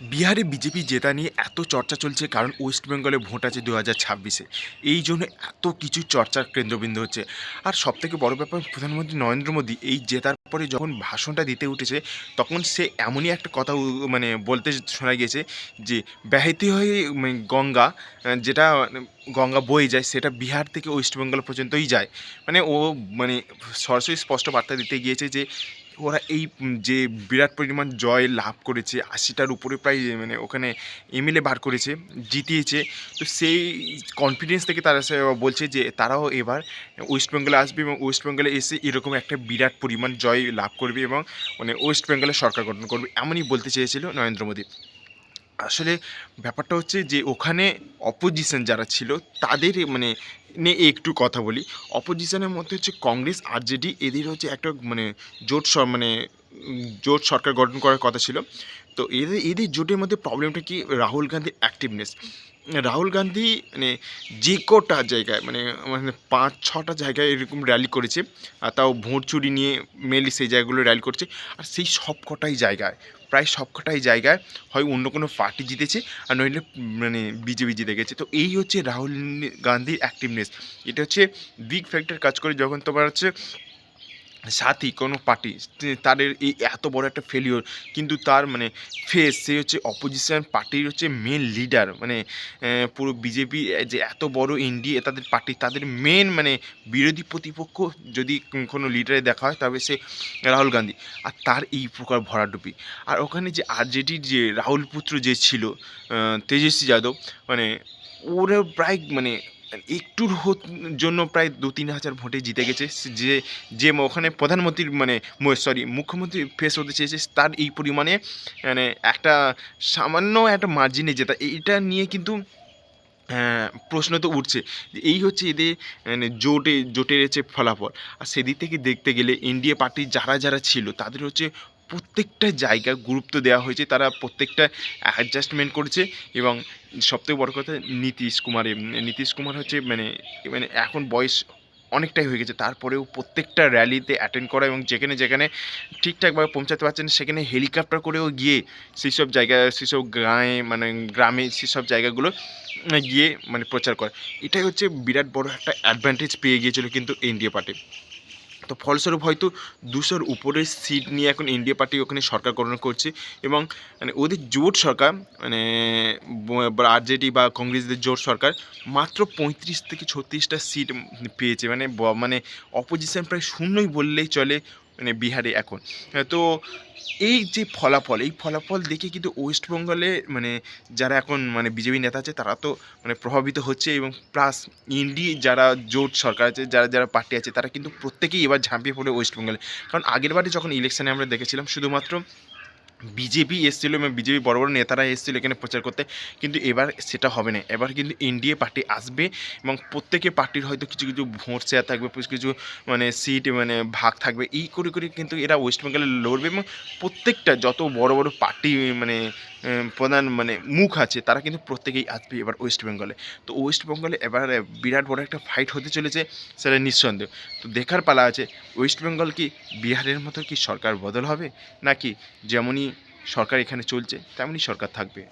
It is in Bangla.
বিহারে বিজেপি জেতা নিয়ে এত চর্চা চলছে, কারণ ওয়েস্ট বেঙ্গলে ভোট আছে দু হাজার ছাব্বিশে। এই জন্য এত কিছু চর্চার কেন্দ্রবিন্দু হচ্ছে। আর সবথেকে বড় ব্যাপার, প্রধানমন্ত্রী নরেন্দ্র মোদী এই জেতার পরে যখন ভাষণটা দিতে উঠেছে, তখন সে এমনই একটা কথা মানে বলতে শোনা গিয়েছে যে, ব্যাহতি হয়ে মানে গঙ্গা যেটা, গঙ্গা বয়ে যায়, সেটা বিহার থেকে ওয়েস্ট বেঙ্গল পর্যন্তই যায়। মানে ও মানে সরাসরি স্পষ্ট বার্তা দিতে গিয়েছে যে ওরা এই যে বিরাট পরিমাণ জয় লাভ করেছে, আশিটার উপরে প্রায় মানে ওখানে এমএলএ বার করেছে, জিতিয়েছে, তো সেই কনফিডেন্স থেকে তারা বলছে যে তারাও এবার ওয়েস্ট বেঙ্গলে আসবে এবং ওয়েস্ট বেঙ্গলে এসে এরকম একটা বিরাট পরিমাণ জয় লাভ করবে এবং মানে ওয়েস্ট বেঙ্গলে সরকার গঠন করবে, এমনই বলতে চেয়েছিল নরেন্দ্র মোদী। আসলে ব্যাপারটা হচ্ছে যে ওখানে অপোজিশন যারা ছিল, তাদের মানে নিয়ে একটু কথা বলি। অপোজিশনের মধ্যে হচ্ছে কংগ্রেস আরজেডি এদের হচ্ছে একটা মানে জোট মানে জোট সরকার গঠন করার কথা ছিল। তো এদের এদের জোটের মধ্যে প্রবলেমটা কি? রাহুল গান্ধীর অ্যাক্টিভনেস রাহুল গান্ধী মানে যে কটা জায়গায় মানে মানে পাঁচ, ছটা জায়গায় এরকম র্যালি করেছে, আর তাও ভোট চুরি নিয়ে মেনলি সেই জায়গাগুলো র্যালি করছে, আর সেই সব কটাই জায়গায়, প্রায় সব কটাই জায়গায় হয় অন্য কোনো পার্টি জিতেছে, আর নইলে মানে বিজেপি জিতে গেছে। তো এই হচ্ছে রাহুল গান্ধীর অ্যাক্টিভনেস এটা হচ্ছে বিগ ফ্যাক্টর কাজ করে যখন তোমার হচ্ছে সাথী, কোনো পার্টি তাদের এই এত বড় একটা ফেলিওর কিন্তু তার মানে ফেস সে হচ্ছে অপোজিশন পার্টির হচ্ছে মেন লিডার মানে পুরো বিজেপি যে এত বড় এনডিএ তাদের পার্টি তাদের মেন মানে বিরোধী প্রতিপক্ষ যদি কোনো লিডারে দেখা হয় তবে সে রাহুল গান্ধী। আর তার এই প্রকার ভরাডুপি। আর ওখানে যে আরজেডির যে রাহুল পুত্র যে ছিল তেজস্বী যাদব মানে ওরা প্রায় মানে একটুর জন্য প্রায় দু তিন হাজার ভোটে জিতে গেছে। যে যে ওখানে প্রধানমন্ত্রীর মানে সরি মুখ্যমন্ত্রী ফেস হতে চেয়েছে, তার এই পরিমাণে মানে একটা সামান্য একটা মার্জিনে জেতা। এইটা নিয়ে কিন্তু প্রশ্ন তো উঠছে। এই হচ্ছে এদের মানে জোটে, জোটের হচ্ছে ফলাফল। আর সেদিক থেকে দেখতে গেলে এনডিএ পার্টির যারা যারা ছিল, তাদের হচ্ছে প্রত্যেকটা জায়গায় গুরুত্ব দেওয়া হয়েছে, তারা প্রত্যেকটা অ্যাডজাস্টমেন্ট করেছে এবং সবথেকে বড় কথা নীতিশ কুমারের নীতিশ কুমার হচ্ছে মানে মানে এখন বয়স অনেকটাই হয়ে গেছে, তারপরেও প্রত্যেকটা র্যালিতে অ্যাটেন্ড করা এবং যেখানে যেখানে ঠিকঠাকভাবে পৌঁছাতে পারছেন, সেখানে হেলিকপ্টার করেও গিয়ে সেসব জায়গায় সেসব গায়ে মানে গ্রামে সেসব জায়গাগুলো গিয়ে মানে প্রচার করে। এটাই হচ্ছে বিরাট বড় একটা অ্যাডভান্টেজ পেয়ে গিয়েছিল কিন্তু এনডিএ পার্টি। তো ফলস্বরূপ হয়তো দুশোর উপরে সিট নিয়ে এখন ইন্ডিয়া পার্টি ওখানে সরকার গঠন করছে এবং মানে ওদের জোট সরকার মানে আরজেডি বা কংগ্রেসদের জোট সরকার মাত্র পঁয়ত্রিশ থেকে ছত্রিশটা সিট পেয়েছে। মানে মানে অপোজিশন প্রায় শূন্যই বললেই চলে। মানে বিহারে এখন। তো এই যে ফলাফল, এই ফলাফল দেখে কিন্তু ওয়েস্ট বেঙ্গলে মানে যারা এখন মানে বিজেপি নেতা আছে, তারা তো মানে প্রভাবিত হচ্ছে এবং প্লাস ইন্ডি যারা জোট সরকার আছে, যারা যারা পার্টি আছে, তারা কিন্তু প্রত্যেকেই এবার ঝাঁপিয়ে পড়ে ওয়েস্ট বেঙ্গলে। কারণ আগের বারে যখন ইলেকশানে আমরা দেখেছিলাম, শুধুমাত্র বিজেপি এসেছিল এবং বিজেপি বড় বড় নেতারা এসেছিল এখানে প্রচার করতে, কিন্তু এবার সেটা হবে না। এবার কিন্তু এনডিএ পার্টি আসবে এবং প্রত্যেকে পার্টির হয়তো কিছু কিছু ভোট শেয়ার থাকবে, কিছু কিছু মানে সিট মানে ভাগ থাকবে। এই করে করে কিন্তু এরা ওয়েস্ট বেঙ্গলে লড়বে এবং প্রত্যেকটা যত বড় বড় পার্টি মানে প্রধান মানে মুখ আছে, তারা কিন্তু প্রত্যেকেই আসবে এবার ওয়েস্ট বেঙ্গলে তো ওয়েস্ট বেঙ্গলে এবার বিরাট বড় একটা ফাইট হতে চলেছে সেটা নিঃসন্দেহ। তো দেখার পালা আছে ওয়েস্ট বেঙ্গল কি বিহারের মতো কি সরকার বদল হবে? নাকি যেমনই সরকার এখানে চলছে তেমনই সরকার থাকবে।